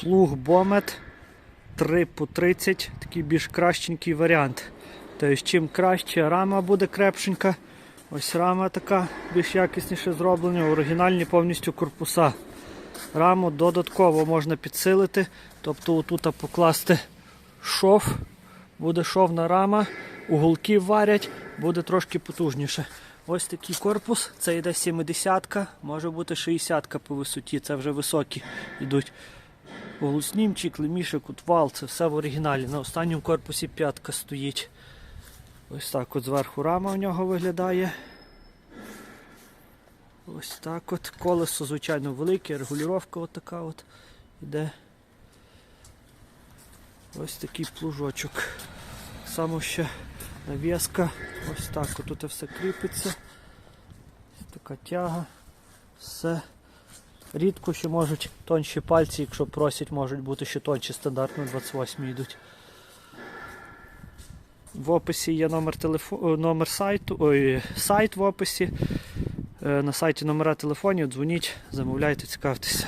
Плуг Бомет 3 по 30, такий більш кращенький варіант. Тобто, чим краще рама буде крепшенька, ось рама така більш якісніше зроблена, оригінальні повністю корпуса. Раму додатково можна підсилити, тобто отут покласти шов, буде шовна рама, уголки варять, буде трошки потужніше. Ось такий корпус, це йде 70-ка, може бути 60-ка по висоті, це вже високі йдуть. Голоснімчик, лемішик, утвал, це все в оригіналі. На останньому корпусі п'ятка стоїть. Ось так от зверху рама у нього виглядає. Ось так от. Колесо, звичайно, велике, регулювання от така от іде. Ось такий плужочок. Само ще навіска. Ось так от тут все кріпиться. Ось така тяга. Все. Рідко ще можуть тонші пальці, якщо просять, можуть бути ще тонші, стандартно 28 йдуть. В описі є номер телефо... номер сайту, ой, сайт в описі. Е, На сайті номера телефонів, дзвоніть, замовляйте, цікавтеся.